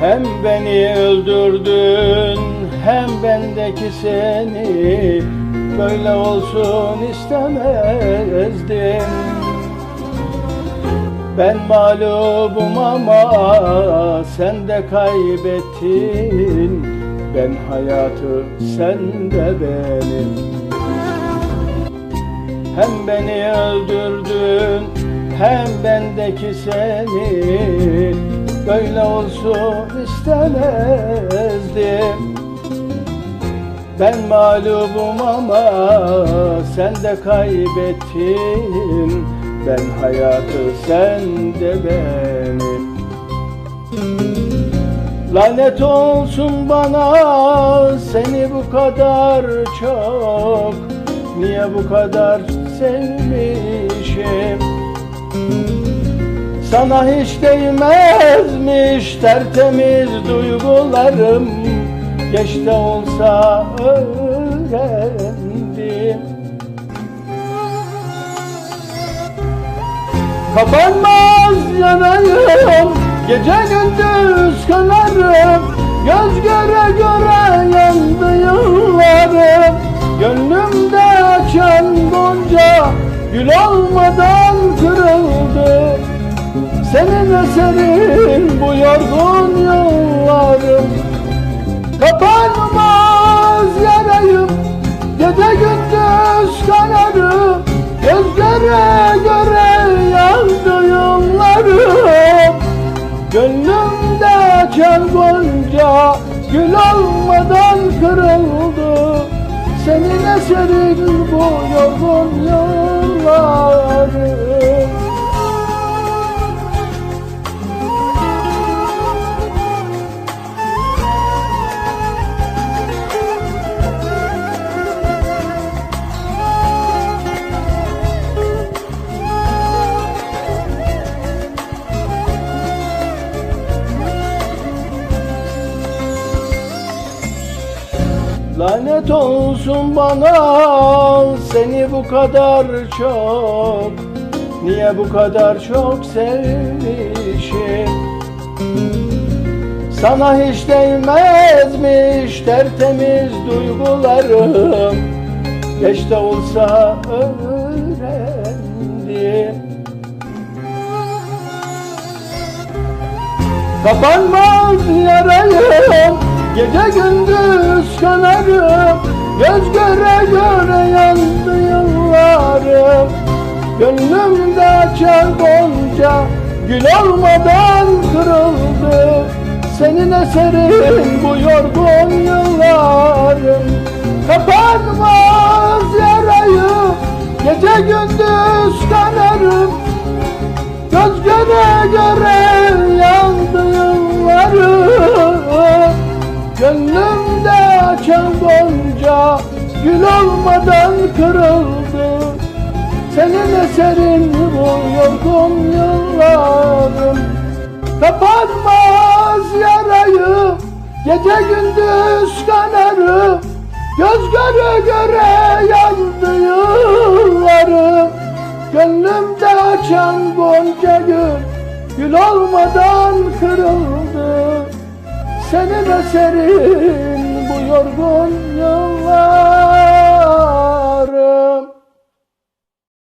Hem beni öldürdün hem bendeki seni. Böyle olsun istemezdim. Ben mağlubum ama sen de kaybettin. Ben hayatı sen de benim. Hem beni öldürdün hem bendeki seni Böyle olsun istemezdim. Ben mağlubum ama sen de kaybettin. Ben hayatı sen de benim. Lanet olsun bana seni bu kadar çok. Niye bu kadar sevmişim Sana hiç değmezmiş tertemiz duygularım. Geç de olsa öğrendim. Kapanmaz yanayım Gece gündüz kanarım. Göz göre göre yandı yıllarım. Gönlümde açan gonca Gül olmadan kırıldı Senin eserin bu yorgun yıllarım. Kapanmaz yarayım. Gece gündüz kanarım. Göz göre yandı yıllarım Gönlümde açan gonca Gül olmadan kırıldı. Senin eserin bu yorgun yıllarım Lanet olsun bana seni bu kadar çok. Niye bu kadar çok sevmişim? Sana hiç değmezmiş tertemiz duygularım. Geç de olsa öğrendim. Kapanmaz yarayım Gece gündüz kanarım Göz göre göre yandı yıllarım. Gönlümde açan gonca Gül olmadan kırıldı. Senin eserin bu yorgun yıllarım. Kapanmaz yarayı Gece gündüz kanarım gonca Gül olmadan kırıldı. Senin eserin bu yorgun yıllarım. Kapanmaz yarayı Gece gündüz kanarım Göz göre göre yandı yıllarım Gönlümde açan gonca gül Gül olmadan kırıldı. Senin eserin yorgun yıllar